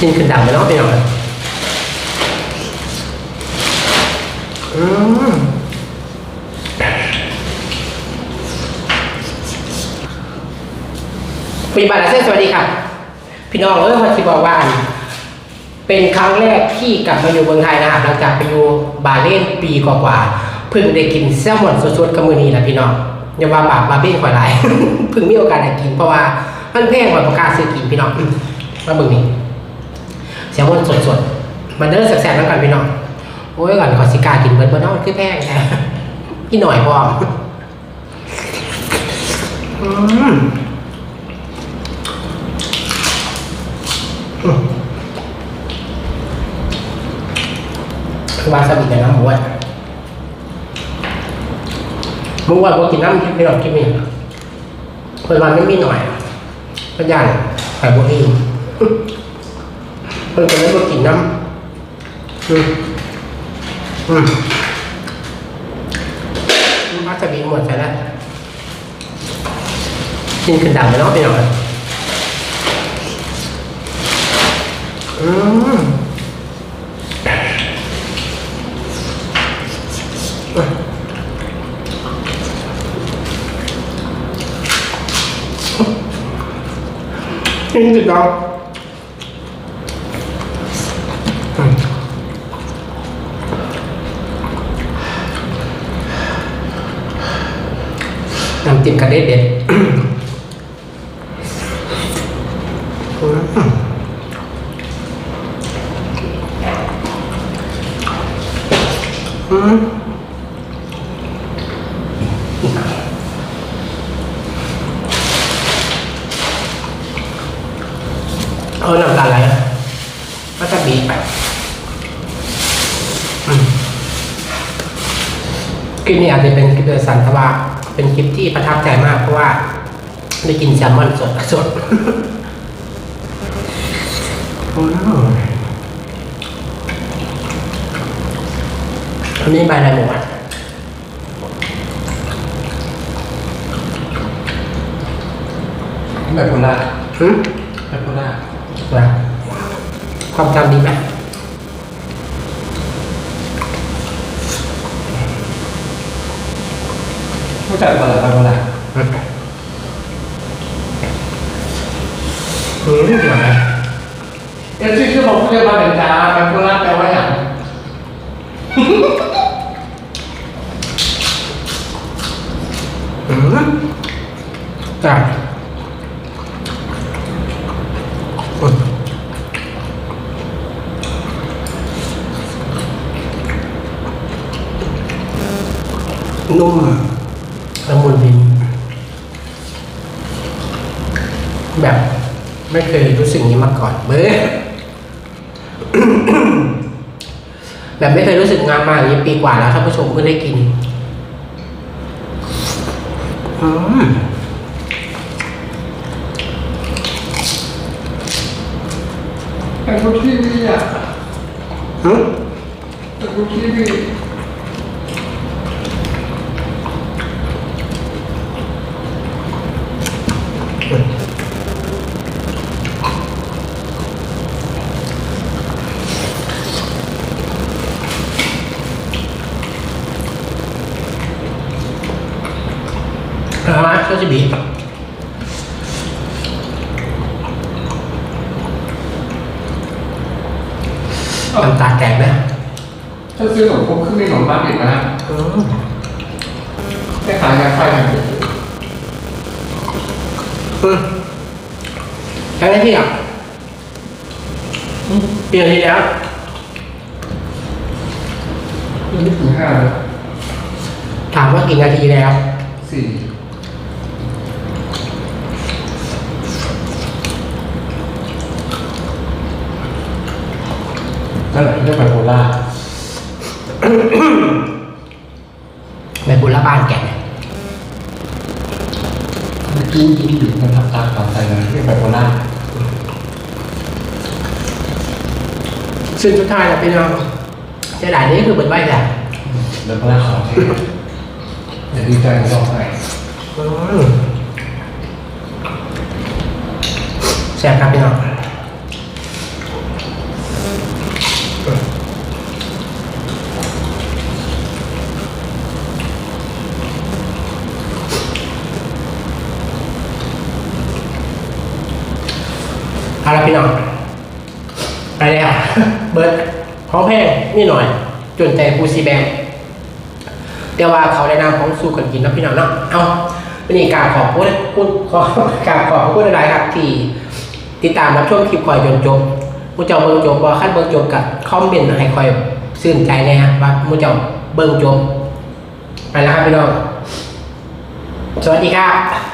กินขึ้นดำไปเนาะพี่น้องอืมปีบาลาเซนสวัสดีครับพี่น้องเออพันธิบอกว่า เป็นครั้งแรกที่กลับมาอยู่เมืองไทยนะครับหลังจากไปอยู่บาเลนปีกว่าๆเพิ่งได้กินแซลมอนสดๆกับมือนี้แหละพี่น้องอย่าว่าบาปบาเบ้นกว่าไรเพิ่งมีโอกาสได้กินเพราะว่ามันแพงกว่าประกล้าศซื้อกินพี่น้องมาเบิ่งนี่แซลมอนสดๆมันเด้อแซ่บๆแล้วกันพี่น้องโอ้ยก่อนขอสิกากินเบิร์ดเบิร์นาะมันคือแพงแท้กินหน่อยพออืมวาซาบิกับน้ำหมูอะมึงว่ากูกินน้ำไม่หรอกกินมีเพื่อนวันไม่มีหน่อยเพื่อนยันไข่บุรี เพื่อนจะไม่กูกินน้ำอืมอืมวาซาบิหมดไปแล้วกินขึ้นดำไปเนาะไปหน่อยอืมนี่จุดดา จิ้มกระเด็ดเด็ดอืมเออน้ำตาไหลก็จะบีบไปอืมคลิปนี้อาจจะเป็นคลิปเดือดสันทว่า เป็นคลิปที่ประทับใจมากเพราะว่าได้กินแซลมอนสดสดอืมอันนี้ใบอะไรหมดแบบโคราชหืมแบบโคราชนะความจำดีไหม รู้จักมาเหรอแบบโคราชอืมอืมเดี๋ แบบไม่เคยรู้สึกอย่างนี้มาก่อนเบ้อแบบไม่เคยรู้สึกงานมาอย่างนี้ปีกว่าแล้วท่านผู้ชมเพิ่งได้กินอืมเป็นคนที่ดีอะอืมเป็นคน ที่ดีเอาละก็จะบีบน้ำตาแตกนะถ้าซื้อขนมครกขึ้นมีขนมปังอีกนะอืมแค่ขายยาไฟอย่างเดียวอืมครั้งแรกที่อะเปลี่ยนที่แล้วนี่ถึงห้าเลยถามว่ากี่นาทีแล้วสี่ นั่นแหละเรียกแบบโคราชแบบบุรบ้านแกเนี่ยเมื่อกี้ยิ้มอยู่มันทำตาต่อใจนะเรียกแบบโคราชซึ่งสุดท้ายแล้วพี่น้องเจะด่ายนี้คือเปิดไว้แหละแบบโคราของแท้อย่าดีใจร้องไห้แซ่บครับพี่น้อง เอาละพี่น้อง ไปแล้ว เบิร์ดพร้อมแพงนี่หน่อย จนใจปูซีแบงเดี๋ยวว่าเขาได้นำของสู้กันกินนะพี่น้องเนาะเอาวันนี้กาบขอบคุณคุณขอกาบขอบคุณหลายๆครับ ที่ติดตามรับชมคลิปคอยจนจบมูเจ้าเบิ่งจบบ่าขั้นเบิ่งจบกับคอมเมนต์ให้คอยซื่นใจแน่ฮะว่ามูเจ้าเบิ่งจบไปแล้วครับพี่น้องสวัสดีครับ